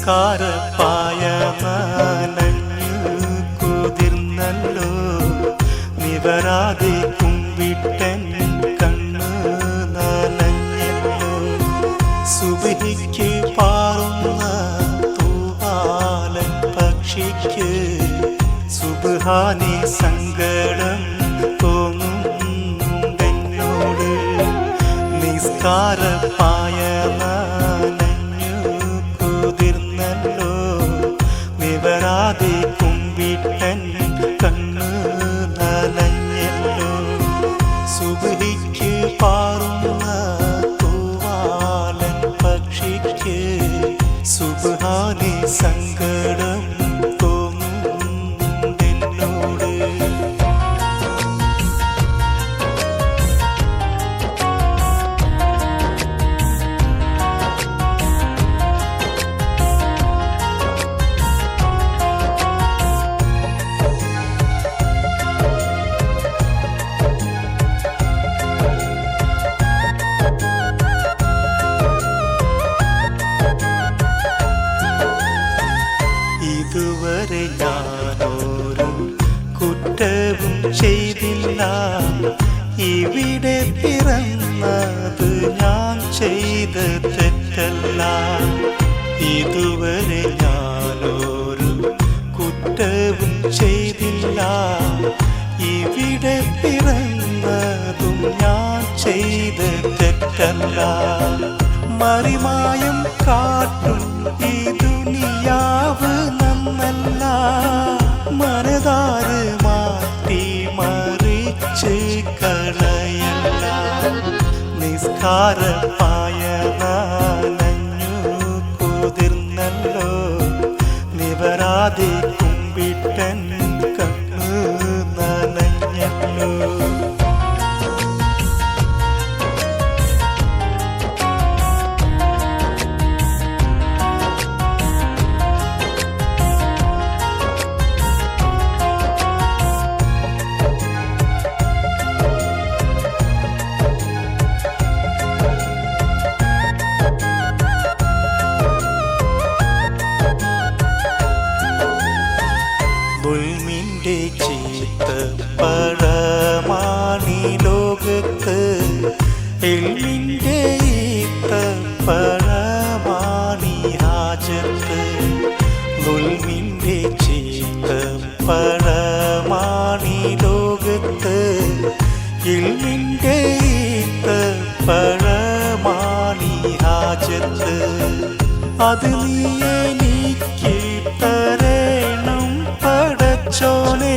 നിസ്കാരപ്പായ നനഞ്ഞു കുതിർന്നല്ലോ. നിവരാതെ കുമ്പിട്ടൻ കണ്ണു നനഞ്ഞല്ലോ. സുബിനിക്ക് പാറുന്ന തൂവാലൻ പക്ഷിക്ക് സുബാനി സങ്കടം തോന്നുന്നുണ്ടെന്നോട്. നിസ്കാരപ്പായ സുബഹാനി സങ്കടം ഇവിടെ പിറന്നത് ഞാൻ ചെയ്ത തെറ്റല്ല. ഇതുവരെ ഞാനൊരു കുറ്റവും ചെയ്തില്ല. ഇവിടെ പിറന്നതും ഞാൻ ചെയ്ത തെറ്റല്ല. മറിമായം കാട്ടും നിസ്കാരപ്പായ നനഞ്ഞു കുതിർന്നല്ലോ. നിവരാതെ ചീത്ത പഴമാണി ലോകത്ത്. എല്ലിന്റെ ഈത്ത രാജത്ത് ഹാജത്ത് ദുൽമിന്റെ ചീത്ത പഴമാണി ലോകത്ത്. എല്ലിന്റെ ഈത്ത രാജത്ത് അത് നീ എനിക്ക് തരണം പടച്ചോനെ.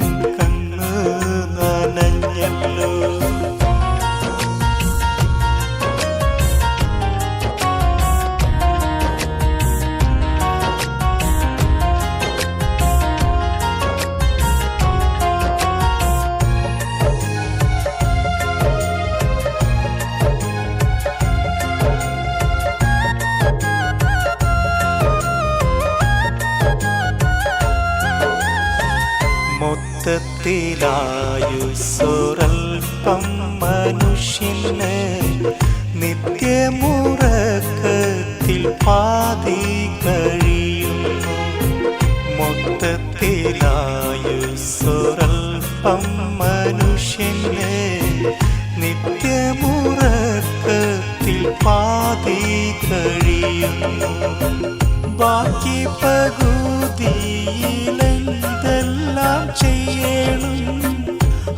മൊത്തത്തിലായുസ്സൊരൽപ്പം മനുഷ്യന് നിത്യമുറക്കത്തിൽ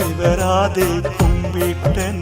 നിവരാതെ കുമ്പിട്ടൻ